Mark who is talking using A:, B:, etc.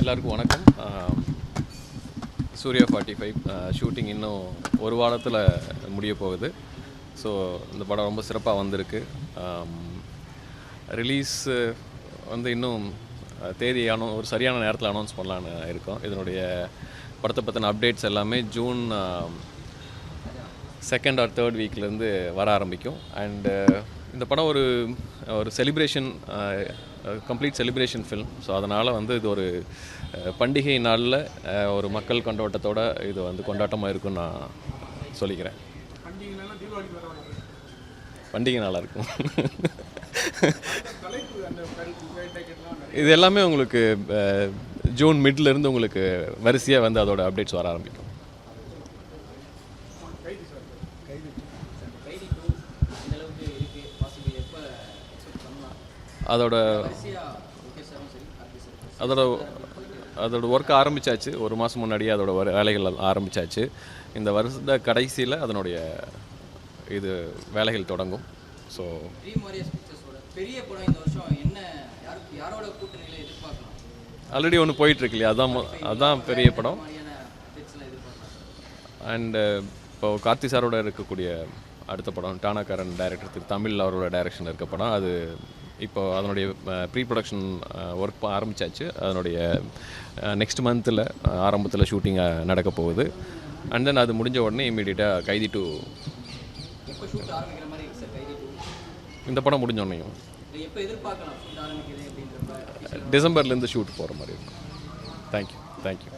A: எல்லாருக்கும் வணக்கம். Surya forty five shooting இன்னும் ஒரு வாரத்தில் முடிய போகுது. ஸோ இந்த படம் ரொம்ப சிறப்பாக வந்திருக்கு. ரிலீஸ் வந்து இன்னும் தேதி ஒரு சரியான நேரத்தில் அனௌன்ஸ் பண்ணலான்னு இருக்கோம். இதனுடைய படத்தை பற்றின அப்டேட்ஸ் எல்லாமே ஜூன் செகண்ட் ஆர் தேர்ட் வீக்லேருந்து வர ஆரம்பிக்கும். அண்டு uh, இந்த படம் ஒரு ஒரு celebration complete celebration film so அதனால் வந்து இது ஒரு uh, பண்டிகை நாளில் uh, ஒரு மக்கள் கொண்டாட்டத்தோட இது வந்து கொண்டாட்டமாக இருக்கும்னு நான் சொல்லிக்கிறேன். பண்டிகை நாளாக இருக்கும். இது எல்லாமே உங்களுக்கு ஜூன் மிட்லேருந்து உங்களுக்கு வரிசையாக வந்து அதோட அப்டேட்ஸ் வர ஆரம்பிக்கும்
B: கைதி டூ இந்த அளவுக்கு இருக்கு பாசிபிள் எப்போ எக்ஸ்பெக்ட் பண்ணலாம்
A: அதோட அதோட அதோட ஒர்க் ஆரம்பிச்சாச்சு. ஒரு மாதம் முன்னாடியே அதோட வேலைகள் ஆரம்பிச்சாச்சு. இந்த வருஷத்த கடைசியில் அதனுடைய இது வேலைகள் தொடங்கும். ஸோ
B: பெரிய படம் இந்த வருஷம் என்ன யாரோட கூட்டணியில் எதிர்பார்க்கலாம்
A: ஆல்ரெடி ஒன்று போயிட்டுருக்கு இல்லையா? அதான் அதுதான் அதான் பெரிய படம். அண்டு இப்போ கார்த்தி சாரோட இருக்கக்கூடிய அடுத்த படம் டானாக்காரன் டைரக்டர் திரு தமிழ் அவரோட டைரக்ஷன் இருக்க படம். அது இப்போ அதனுடைய ப்ரீ ப்ரொடக்ஷன் ஒர்க் ஆரம்பிச்சாச்சு. அதனுடைய நெக்ஸ்ட் மந்தில் ஆரம்பத்தில் ஷூட்டிங் நடக்க போகுது. அண்ட் தென் அது முடிஞ்ச உடனே இமீடியட்டாக கைதி டூ. இந்த படம் முடிஞ்ச உடனேயும். டிசம்பர்லேருந்து ஷூட் போகிற மாதிரி இருக்கும். Thank you thank you